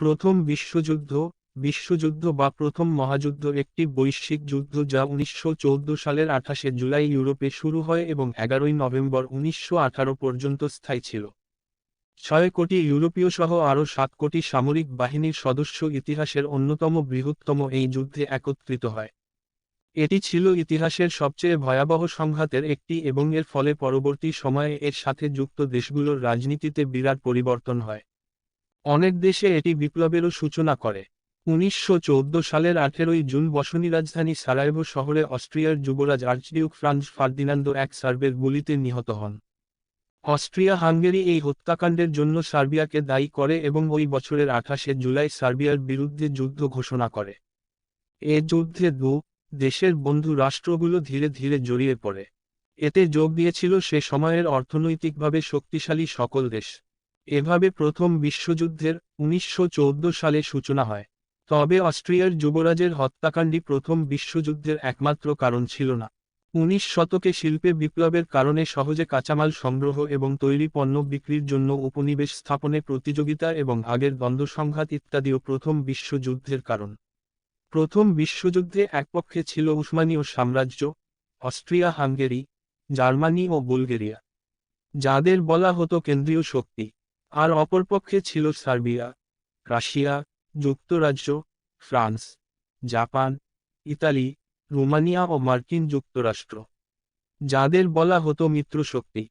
প্রথম বিশ্বযুদ্ধ বিশ্বযুদ্ধ বা প্রথম মহাযুদ্ধ একটি বৈশ্বিক যুদ্ধ যা উনিশশো চৌদ্দ সালের আঠাশে জুলাই ইউরোপে শুরু হয় এবং এগারোই নভেম্বর উনিশশো আঠারো পর্যন্ত স্থায়ী ছিল। ছয় কোটি ইউরোপীয় সহ আরও সাত কোটি সামরিক বাহিনীর সদস্য ইতিহাসের অন্যতম বৃহত্তম এই যুদ্ধে একত্রিত হয়। এটি ছিল ইতিহাসের সবচেয়ে ভয়াবহ সংঘাতের একটি এবং এর ফলে পরবর্তী সময়ে এর সাথে যুক্ত দেশগুলোর রাজনীতিতে বিরাট পরিবর্তন হয়। অনেক দেশে এটি বিপ্লবেরও সূচনা করে। উনিশশো চৌদ্দ সালের আঠেরোই জুন বসনি রাজধানী সারায়েভো শহরে অস্ট্রিয়ার যুবরাজ আর্চডিউক ফ্রান্স ফার্দিনান্দো এক সার্বের গুলিতে নিহত হন। অস্ট্রিয়া হাঙ্গেরি এই হত্যাকাণ্ডের জন্য সার্বিয়াকে দায়ী করে এবং ওই বছরের আঠাশে জুলাই সার্বিয়ার বিরুদ্ধে যুদ্ধ ঘোষণা করে। এ যুদ্ধে দু দেশের বন্ধু রাষ্ট্রগুলো ধীরে ধীরে জড়িয়ে পড়ে। এতে যোগ দিয়েছিল সে সময়ের অর্থনৈতিকভাবে শক্তিশালী সকল দেশ। এভাবে প্রথম বিশ্বযুদ্ধের উনিশশো চৌদ্দ সালে সূচনা হয়। তবে অস্ট্রিয়ার যুবরাজের হত্যাকাণ্ডই প্রথম বিশ্বযুদ্ধের একমাত্র কারণ ছিল না। উনিশ শতকে শিল্পে বিপ্লবের কারণে সহজে কাঁচামাল সংগ্রহ এবং তৈরি পণ্য বিক্রির জন্য উপনিবেশ স্থাপনে প্রতিযোগিতা এবং আগের দ্বন্দ্ব সংঘাত ইত্যাদিও প্রথম বিশ্বযুদ্ধের কারণ। প্রথম বিশ্বযুদ্ধে একপক্ষে ছিল উসমানীয় সাম্রাজ্য অস্ট্রিয়া হাঙ্গেরি জার্মানি ও বুলগেরিয়া। যাদের বলা হতো কেন্দ্রীয় শক্তি। আর অপরপক্ষে ছিল সার্বিয়া, রাশিয়া, যুক্তরাজ্য, ফ্রান্স, জাপান, ইতালি, রোমানিয়া ও মার্কিন যুক্তরাষ্ট্র। যাদের বলা হতো মিত্রশক্তি।